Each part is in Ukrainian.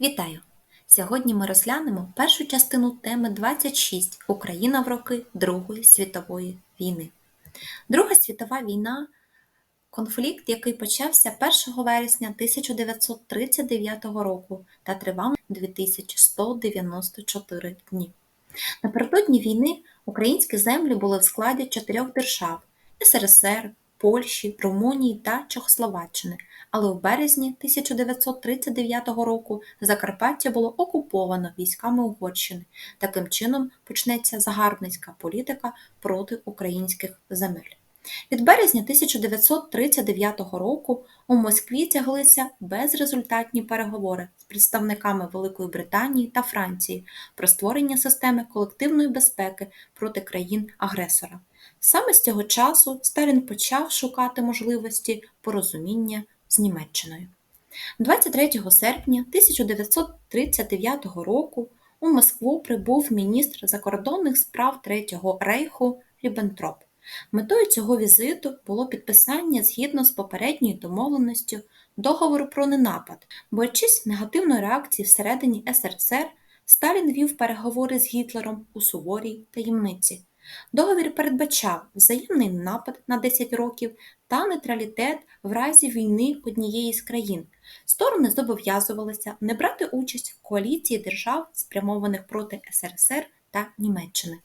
Вітаю! Сьогодні ми розглянемо першу частину теми 26 Україна в роки Другої світової війни. Друга світова війна конфлікт, який почався 1 вересня 1939 року та тривав 2194 дні. Напередодні війни українські землі були в складі чотирьох держав СРСР, Польщі, Румунії та Чехословаччини, але в березні 1939 року Закарпаття було окуповано військами Угорщини. Таким чином почнеться загарбницька політика проти українських земель. Від березня 1939 року у Москві тяглися безрезультатні переговори з представниками Великої Британії та Франції про створення системи колективної безпеки проти країн-агресора. Саме з цього часу Сталін почав шукати можливості порозуміння з Німеччиною. 23 серпня 1939 року у Москву прибув міністр закордонних справ Третього рейху Ріббентроп. Метою цього візиту було підписання згідно з попередньою домовленістю договору про ненапад. Боячись негативної реакції всередині СРСР, Сталін вів переговори з Гітлером у суворій таємниці. Договір передбачав взаємний напад на 10 років та нейтралітет в разі війни однієї з країн. Сторони зобов'язувалися не брати участь в коаліції держав, спрямованих проти СРСР та Німеччини.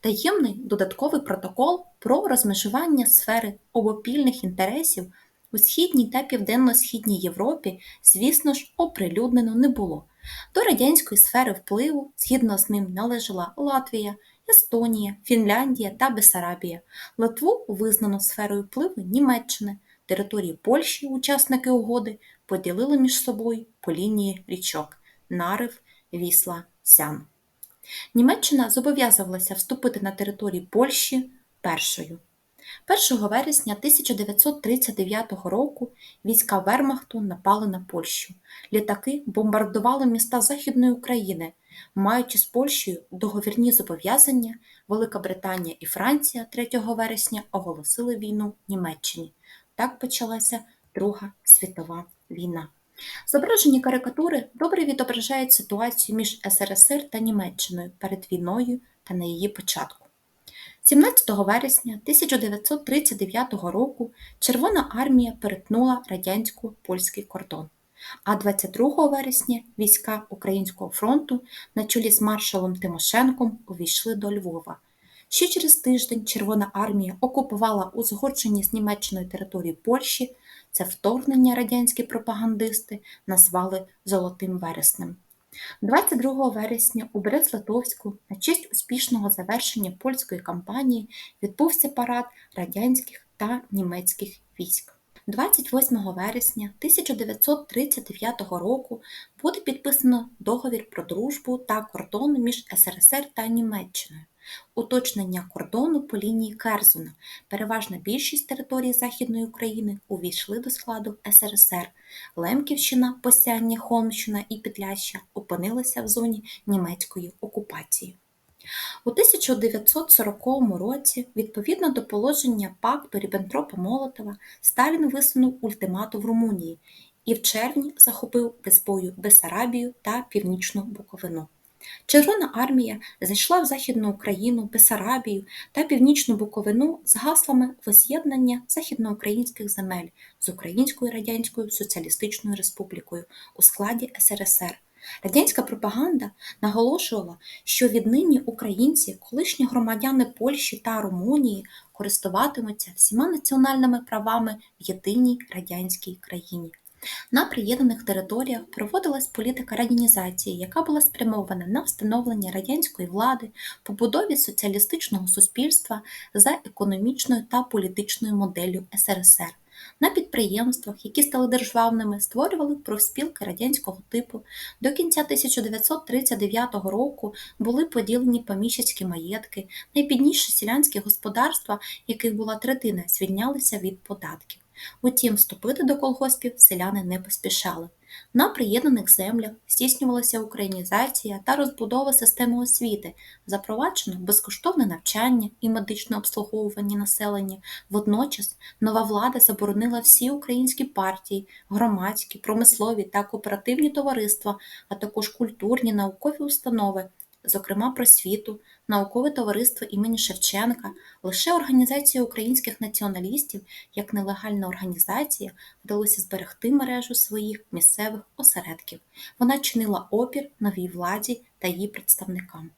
Таємний додатковий протокол про розмежування сфери обопільних інтересів у Східній та Південно-Східній Європі, звісно ж, оприлюднено не було. До радянської сфери впливу, згідно з ним, належала Латвія, Естонія, Фінляндія та Бесарабія. Литву визнано сферою впливу Німеччини. Території Польщі, учасники угоди, поділили між собою по лінії річок Нарив, Вісла, Сян. Німеччина зобов'язувалася вступити на території Польщі першою. 1 вересня 1939 року війська Вермахту напали на Польщу. Літаки бомбардували міста Західної України. Маючи з Польщею договірні зобов'язання, Велика Британія і Франція 3 вересня оголосили війну Німеччині. Так почалася Друга світова війна. Зображені карикатури добре відображають ситуацію між СРСР та Німеччиною перед війною та на її початку. 17 вересня 1939 року Червона армія перетнула радянсько-польський кордон, а 22 вересня війська Українського фронту на чолі з маршалом Тимошенком увійшли до Львова. Ще через тиждень Червона армія окупувала узгоджені з Німеччиною території Польщі. Це вторгнення радянські пропагандисти назвали Золотим вереснем. 22 вересня у Брест-Литовську на честь успішного завершення польської кампанії відбувся парад радянських та німецьких військ. 28 вересня 1939 року буде підписано договір про дружбу та кордон між СРСР та Німеччиною уточнення кордону по лінії Керзуна. Переважна більшість території Західної України увійшли до складу СРСР. Лемківщина, Посяння, Холмщина і Петляща опинилися в зоні німецької окупації. У 1940 році, відповідно до положення пакту Ріббентропа Молотова, Сталін висунув ультиматум в Румунії і в червні захопив без бою Бесарабію та Північну Буковину. Червона армія зайшла в Західну Україну, Бесарабію та Північну Буковину з гаслами воз'єднання західноукраїнських земель з Українською Радянською Соціалістичною Республікою у складі СРСР. Радянська пропаганда наголошувала, що віднині українці, колишні громадяни Польщі та Румунії, користуватимуться всіма національними правами в єдиній радянській країні. На приєднаних територіях проводилась політика радянізації, яка була спрямована на встановлення радянської влади, побудові соціалістичного суспільства за економічною та політичною моделлю СРСР. На підприємствах, які стали державними, створювали профспілки радянського типу. До кінця 1939 року були поділені поміщицькі маєтки, найбідніші селянські господарства, яких була третина, звільнялися від податків. Утім, вступити до колгоспів селяни не поспішали. На приєднаних землях здійснювалася українізація та розбудова системи освіти, запроваджено безкоштовне навчання і медичне обслуговування населення. Водночас нова влада заборонила всі українські партії, громадські, промислові та кооперативні товариства, а також культурні наукові установи, зокрема просвіту, наукове товариство імені Шевченка, лише організація українських націоналістів як нелегальна організація вдалося зберегти мережу своїх місцевих осередків. Вона чинила опір новій владі та її представникам.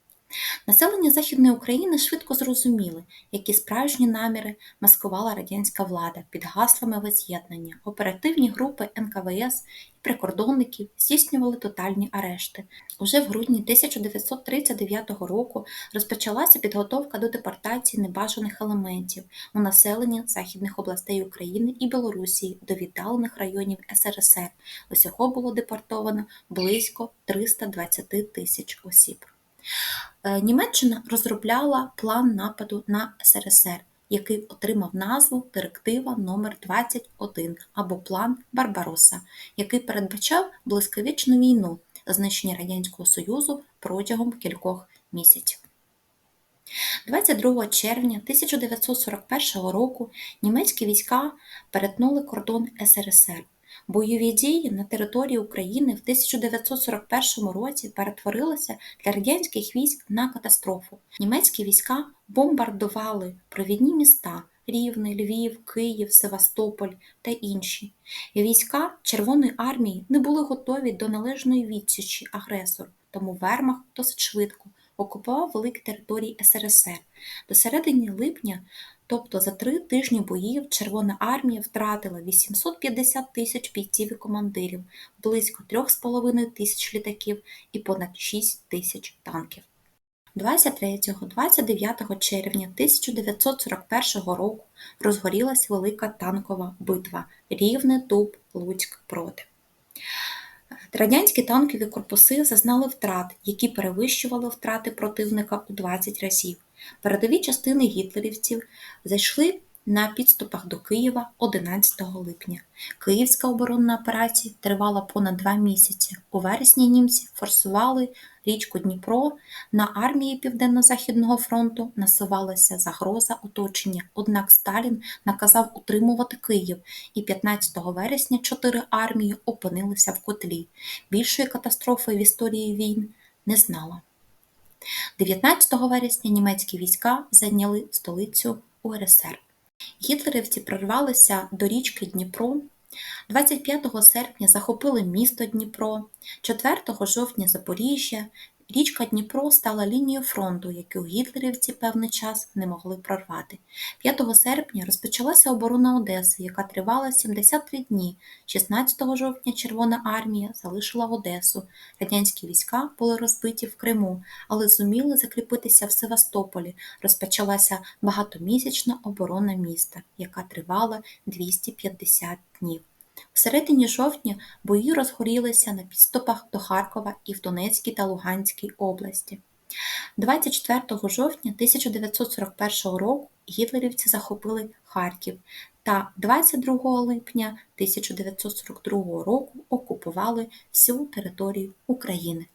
Населення Західної України швидко зрозуміли, які справжні наміри маскувала радянська влада під гаслами воз'єднання. Оперативні групи НКВС і прикордонників здійснювали тотальні арешти. Уже в грудні 1939 року розпочалася підготовка до депортації небажаних елементів у населення західних областей України і Білорусі до віддалених районів СРСР. Усього було депортовано близько 320 тисяч осіб. Е, Німеччина розробляла план нападу на СРСР, який отримав назву Директива номер 21 або План Барбароса, який передбачав блискавичну війну, знищення Радянського Союзу протягом кількох місяців. 22 червня 1941 року німецькі війська перетнули кордон СРСР. Бойові дії на території України в 1941 році перетворилися для радянських військ на катастрофу. Німецькі війська бомбардували провідні міста Рівне, Львів, Київ, Севастополь та інші. Війська Червоної армії не були готові до належної відсічі агресору, тому Вермахт досить швидко окупував великі території СРСР. До середини липня Тобто за три тижні боїв Червона армія втратила 850 тисяч бійців і командирів, близько 3,5 тисяч літаків і понад 6 тисяч танків. 23-29 червня 1941 року розгорілась велика танкова битва Рівне, Дуб, Луцьк проти. Радянські танкові корпуси зазнали втрат, які перевищували втрати противника у 20 разів. Передові частини гітлерівців зайшли на підступах до Києва 11 липня. Київська оборонна операція тривала понад два місяці. У вересні німці форсували річку Дніпро. На армії Південно-Західного фронту насувалася загроза оточення, однак Сталін наказав утримувати Київ, і 15 вересня чотири армії опинилися в котлі. Більшої катастрофи в історії війн не знала. 19 вересня німецькі війська зайняли столицю УРСР. Гітлерівці прорвалися до річки Дніпро. 25 серпня захопили місто Дніпро, 4 жовтня Запоріжжя, Річка Дніпро стала лінією фронту, яку гітлерівці певний час не могли прорвати. 5 серпня розпочалася оборона Одеси, яка тривала 73 дні. 16 жовтня Червона армія залишила Одесу. Радянські війська були розбиті в Криму, але зуміли закріпитися в Севастополі. Розпочалася багатомісячна оборона міста, яка тривала 250 днів. В середині жовтня бої розгорілися на підступах до Харкова і в Донецькій та Луганській області. 24 жовтня 1941 року гітлерівці захопили Харків та 22 липня 1942 року окупували всю територію України.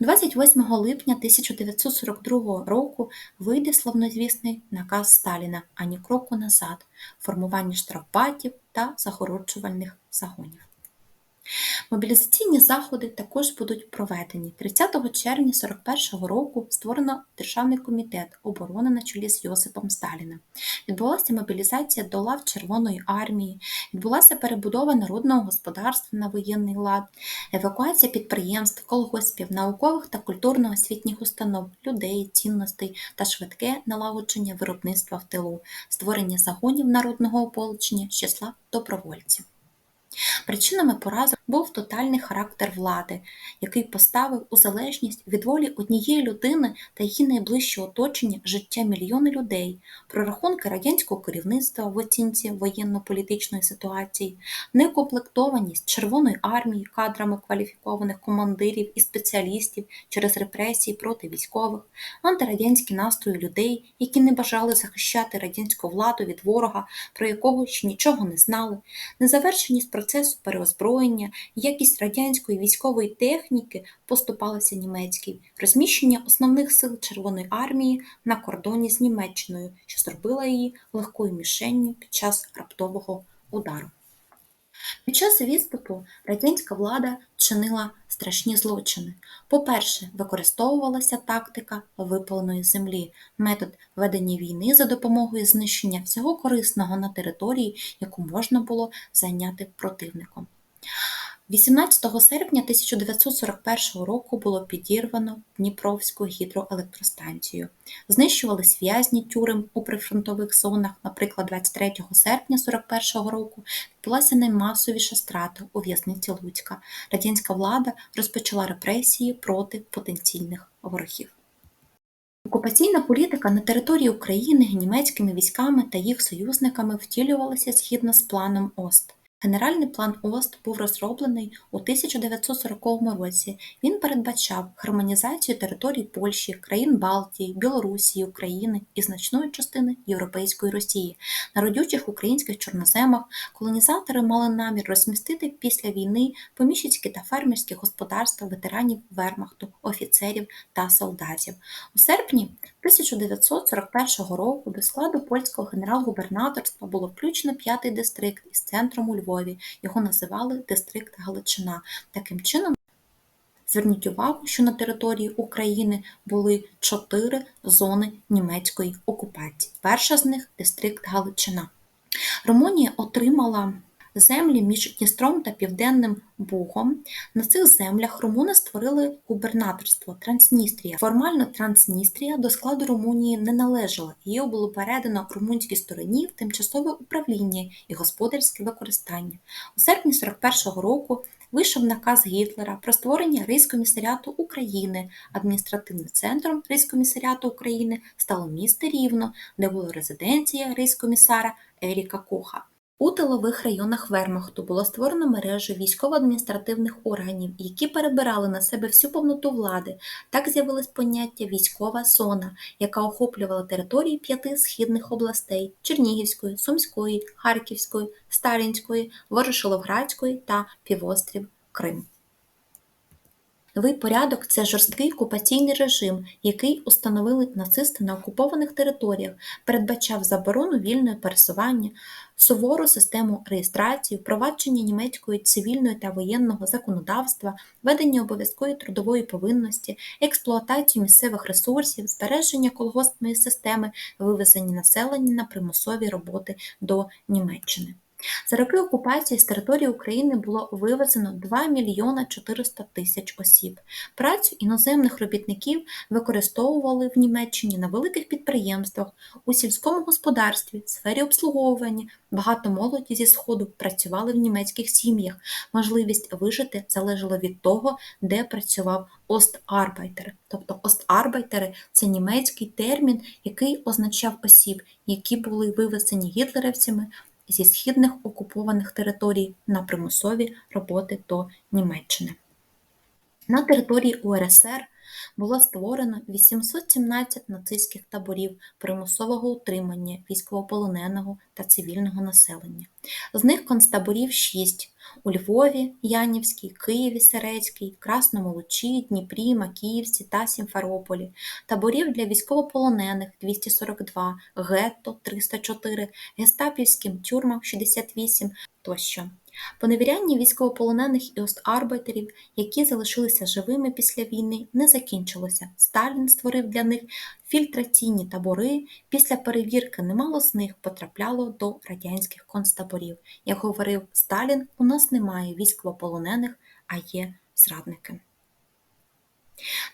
28 липня 1942 року вийде славнозвісний наказ Сталіна ані кроку назад формування штрафбатів та захорочувальних загонів. Мобілізаційні заходи також будуть проведені. 30 червня 1941 року створено Державний комітет оборони на чолі з Йосипом Сталіним. Відбулася мобілізація до лав Червоної армії, відбулася перебудова народного господарства на воєнний лад, евакуація підприємств, колгоспів, наукових та культурно-освітніх установ, людей, цінностей та швидке налагодження виробництва в тилу, створення загонів народного ополчення з числа добровольців. Причинами поразок був тотальний характер влади, який поставив у залежність від волі однієї людини та її найближчого оточення життя мільйони людей, прорахунки радянського керівництва в оцінці воєнно-політичної ситуації, некомплектованість Червоної армії кадрами кваліфікованих командирів і спеціалістів через репресії проти військових, антирадянські настрої людей, які не бажали захищати радянську владу від ворога, про якого ще нічого не знали, незавершеність процесу переозброєння, якість радянської військової техніки поступалася німецькій, розміщення основних сил Червоної армії на кордоні з Німеччиною, що зробило її легкою мішенню під час раптового удару. Під час відступу радянська влада чинила страшні злочини. По-перше, використовувалася тактика випаленої землі, метод ведення війни за допомогою знищення всього корисного на території, яку можна було зайняти противником. 18 серпня 1941 року було підірвано Дніпровську гідроелектростанцію. Знищувались в'язні тюрем у прифронтових зонах. Наприклад, 23 серпня 1941 року відбулася наймасовіша страта у в'язниці Луцька. Радянська влада розпочала репресії проти потенційних ворогів. Окупаційна політика на території України німецькими військами та їх союзниками втілювалася згідно з планом ОСТ. Генеральний план ОСТ був розроблений у 1940 році. Він передбачав гармонізацію територій Польщі, країн Балтії, Білорусі, України і значної частини Європейської Росії. На родючих українських чорноземах колонізатори мали намір розмістити після війни поміщицькі та фермерські господарства ветеранів Вермахту, офіцерів та солдатів. У серпні 1941 року до складу польського генерал-губернаторства було включено п'ятий дистрикт із центром у Львові. Його називали дистрикт Галичина. Таким чином, зверніть увагу, що на території України були чотири зони німецької окупації. Перша з них дистрикт Галичина. Румунія отримала землі між Дністром та Південним Бугом. На цих землях румуни створили губернаторство Трансністрія. Формально Трансністрія до складу Румунії не належала, її було передано румунській стороні в тимчасове управління і господарське використання. У серпні 41-го року вийшов наказ Гітлера про створення Рейскомісаріату України. Адміністративним центром Рейскомісаріату України стало місто Рівно, де була резиденція рейскомісара Еріка Коха. У тилових районах Вермахту було створено мережу військово-адміністративних органів, які перебирали на себе всю повноту влади. Так з'явилось поняття військова зона, яка охоплювала території п'яти східних областей Чернігівської, Сумської, Харківської, Сталінської, Ворошиловградської та півострів Крим. Новий порядок це жорсткий окупаційний режим, який установили нацисти на окупованих територіях, передбачав заборону вільного пересування, сувору систему реєстрації, впровадження німецької цивільної та воєнного законодавства, ведення обов'язкової трудової повинності, експлуатацію місцевих ресурсів, збереження колгоспної системи, вивезення населення на примусові роботи до Німеччини. За роки окупації з території України було вивезено 2 мільйона 400 тисяч осіб. Працю іноземних робітників використовували в Німеччині на великих підприємствах, у сільському господарстві, сфері обслуговування. Багато молоді зі Сходу працювали в німецьких сім'ях. Можливість вижити залежала від того, де працював Остарбайтер. Тобто Остарбайтери – це німецький термін, який означав осіб, які були вивезені гітлерівцями зі східних окупованих територій на примусові роботи до Німеччини. На території УРСР було створено 817 нацистських таборів примусового утримання військовополоненого та цивільного населення. З них концтаборів 6 у Львові, Янівській, Києві, Серецькій, Красному Лучі, Дніпрі, Макіївці та Сімферополі, таборів для військовополонених 242, гетто 304, гестапівським тюрмам 68 тощо. Поневіряння військовополонених і остарбайтерів, які залишилися живими після війни, не закінчилося. Сталін створив для них фільтраційні табори. Після перевірки немало з них потрапляло до радянських концтаборів. Як говорив Сталін, у нас немає військовополонених, а є зрадники.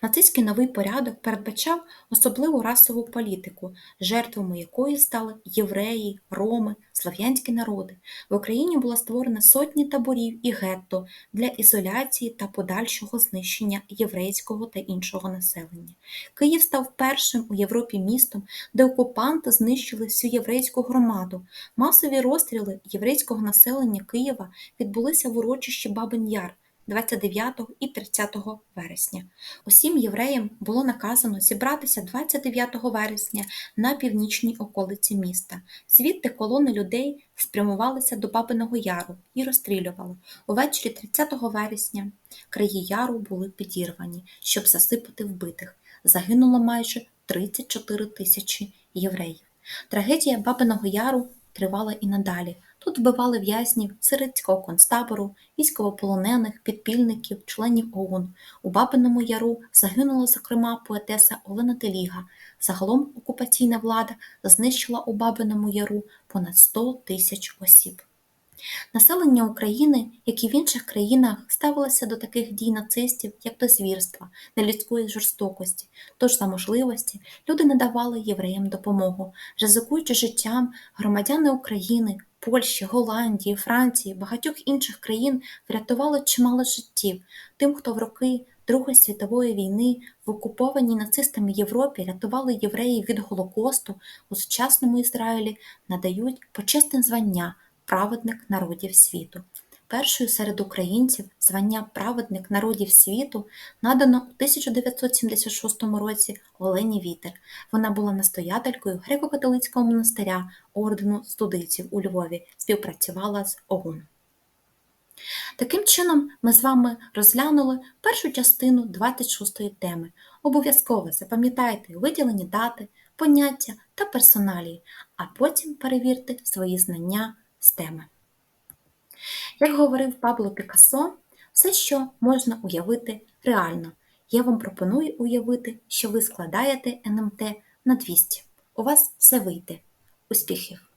Нацистський новий порядок передбачав особливу расову політику, жертвами якої стали євреї, роми, слав'янські народи. В Україні було створено сотні таборів і гетто для ізоляції та подальшого знищення єврейського та іншого населення. Київ став першим у Європі містом, де окупанти знищили всю єврейську громаду. Масові розстріли єврейського населення Києва відбулися в урочищі Бабин Яр. 29 і 30 вересня. Усім євреям було наказано зібратися 29 вересня на північній околиці міста. Звідти колони людей спрямувалися до Бабиного Яру і розстрілювали. Увечері 30 вересня краї яру були підірвані, щоб засипати вбитих. Загинуло майже 34 тисячі євреїв. Трагедія Бабиного Яру тривала і надалі. Тут вбивали в'язнів сирицького концтабору, військовополонених, підпільників, членів ОУН. У Бабиному Яру загинула, зокрема, поетеса Олена Теліга. Загалом окупаційна влада знищила у Бабиному Яру понад 100 тисяч осіб. Населення України, як і в інших країнах, ставилося до таких дій нацистів як до звірства, нелюдської жорстокості. Тож за можливості люди надавали євреям допомогу, ризикуючи життям, громадяни України, Польщі, Голландії, Франції, багатьох інших країн врятували чимало життів тим, хто в роки Другої світової війни в окупованій нацистами Європі рятували євреїв від Голокосту у сучасному Ізраїлі, надають почесне звання праведник народів світу. Першою серед українців звання праведник народів світу надано у 1976 році Олені Вітер. Вона була настоятелькою греко-католицького монастиря ордену студийців у Львові, співпрацювала з ОУН. Таким чином, ми з вами розглянули першу частину 26-ї теми. Обов'язково запам'ятайте виділені дати, поняття та персоналії, а потім перевірте свої знання з теми. Як говорив Пабло Пікассо, все, що можна уявити реально. Я вам пропоную уявити, що ви складаєте НМТ на 200. У вас все вийде. Успіхів!